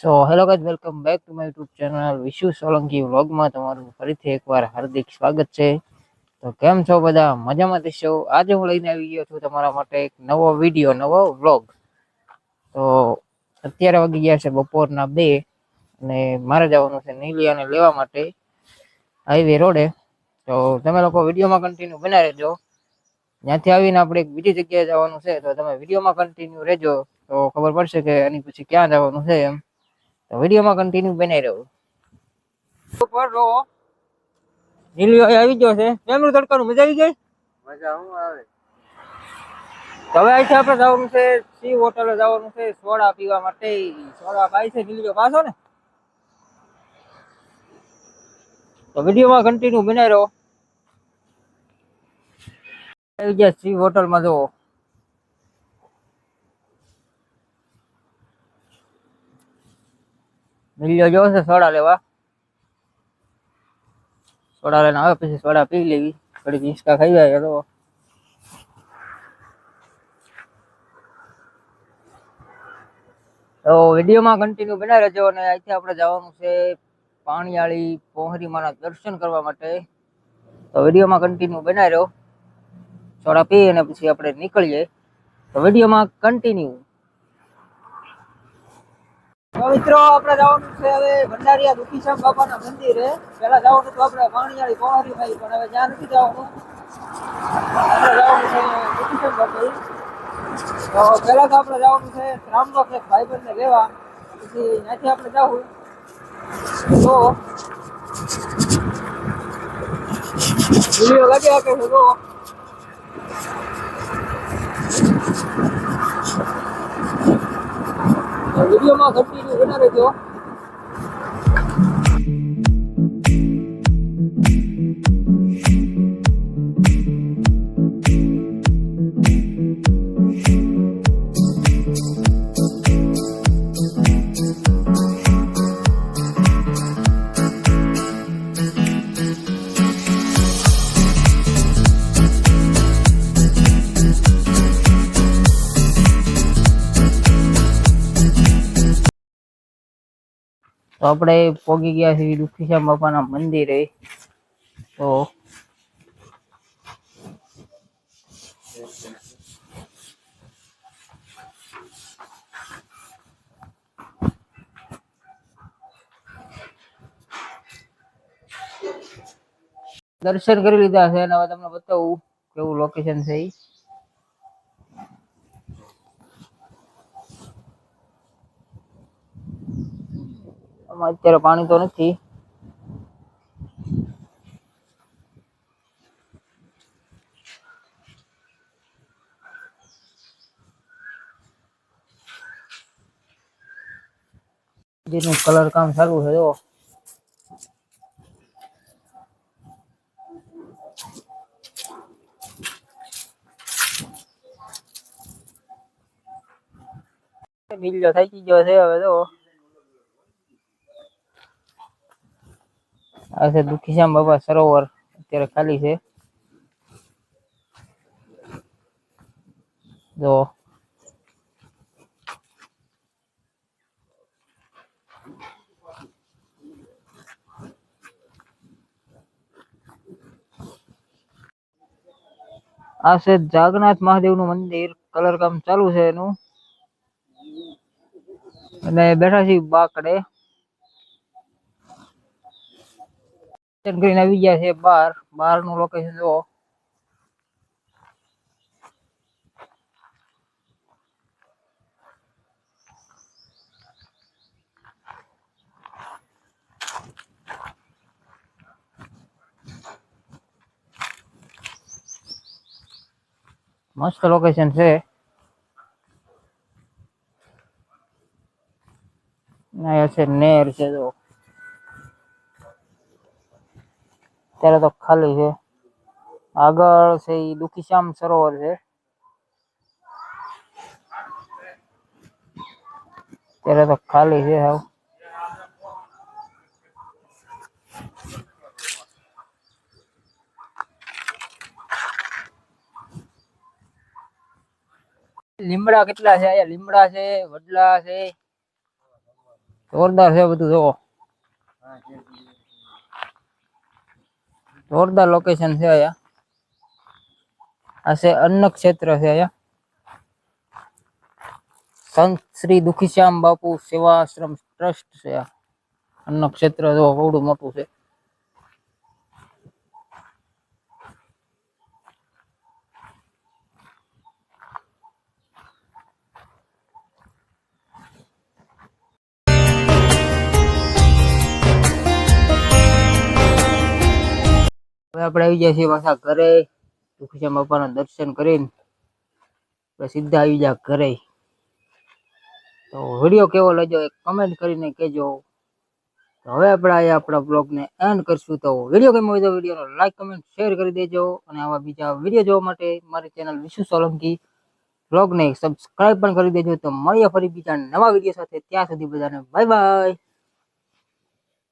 So hello guys welcome back to my YouTube channel Vishu Solanki વ્લોગમાં તમારું ફરીથી એકવાર હાર્દિક સ્વાગત છે. તો કેમ છો બધા? મજામાં થશો આજે હું લઈને આવી ગયો છું તમારા માટે એક નવો વીડિયો નવો વ્લોગ તો અત્યારે વાગી ગયા છે બપોરના બે અને મારે જવાનું છે નીલિયાને લેવા માટે હાઈવે રોડે. તો તમે લોકો વિડીયોમાં કન્ટિન્યુ બના રહેજો. ત્યાંથી આવીને આપણે એક બીજી જગ્યાએ જવાનું છે. તો તમે વિડીયોમાં કન્ટિન્યુ રહેજો. તો ખબર પડશે કે એની પછી ક્યાં જવાનું છે એમ. તો વિડીયોમાં કન્ટિન્યુ બનાવી રહ્યો ઉપર રો નીલિયો આવી ગયો છે. કેમનું તડકાનું? મજા આવી ગઈ? મજા હું આવે. હવે અહીંથી આપણે જવાનું છે સી હોટલે જવાનું છે સોડા પીવા માટે. સોડા પાય છે નીલિયો પાછો ને. તો વિડીયોમાં કન્ટિન્યુ બનાવી રહ્યો આવી ગયા સી હોટલમાં જુઓ. મિલ્યો જો છે, સોડા લેવા. સોડા લઈને આવે પછી સોડા પી લેવી. થોડીક હિંચકા ખાઈ જાય તો તો વિડીયોમાં કન્ટિન્યુ બનાવી રહેજો અને અહીંથી આપણે જવાનું છે પાણીયાળી પોહરીમાના દર્શન કરવા માટે. તો વિડીયોમાં કન્ટિન્યુ બનાવી રહ્યો. સોડા પી અને પછી આપણે નીકળીએ. તો વિડીયોમાં કન્ટિન્યુ મિત્રો આપણે જવાનું છે હવે ભંડારીયા દુખીશ્યામ બાપાના મંદિરે. પહેલા જવાનું તો આપણે પાણીયાળી ભાઈ પણ હવે જ્યાં નથી જવાનું. આપણે જવાનું છે દુખીશ્યામ બાપાઈ તો પહેલા તો આપણે જવાનું છે ત્રાંબક એક ભાઈબંધને લેવા. પછી ત્યાંથી આપણે જવું. તો વીડિયો લાગી આપે વિડીયોમાં કન્ટિન્યુ બનાવી રહેજો તો આપણે પોગી ગયા છીએ દુખીશ્યામ બાપાના મંદિરે. તો દર્શન કરી લીધા છે અને હવે તમને બતાવું કેવું લોકેશન છે ઈ. આમાં અત્યારે પાણી તો નથી. જેનું કલર કામ ચાલુ છે, જો. મિલ્યો થઈ ગયો છે હવે તો આ છે દુખીશ્યામ બાબા સરોવર, અત્યારે ખાલી છે. જો. આ છે જાગનાથ મહાદેવનું મંદિર કલર કામ ચાલુ છે એનું. અને બેઠા છીએ બાકડે. દર્શન કરીને આવી ગયા છે, બાર. બારનું લોકેશન જો મસ્ત લોકેશન છે. અહીંયા છે, નેર છે જો અત્યારે તો ખાલી છે. આગળ છે ઈ દુખીશ્યામ સરોવર છે. અત્યારે તો ખાલી છે હાવ. લીમડા કેટલા છે અહીંયા? લીમડા છે, વડલા છે. જોરદાર છે બધું, જોવો. જોરદાર લોકેશન છે અહીંયા. આ છે અન્ન ક્ષેત્ર છે અહીંયા. સંત શ્રી દુખીશ્યામ બાપુ સેવાશ્રમ ટ્રસ્ટ છે આ. અન્ન ક્ષેત્ર જો બહુ મોટું છે. હવે આપણે આવી ગયા છીએ પાછા ઘરે. દુખીશ્યામ બાપાના દર્શન કરીને સીધા આવી ગયા ઘરે. તો વીડિયો કેવો લેજો એ કમેન્ટ કરીને કહેજો. હવે આપણે આ આપણા બ્લોગને એન્ડ કરશું. તો વીડિયો ગમ્યો હોય તો વિડીયોનો લાઈક કમેન્ટ શેર કરી દેજો. અને આવા બીજા વીડિયો જોવા માટે મારી ચેનલ વિશુ સોલંકી બ્લોગને સબસ્ક્રાઇબ પણ કરી દેજો. તો મળીએ ફરી બીજા નવા વીડિયો સાથે. ત્યાં સુધી બધાને બાય બાય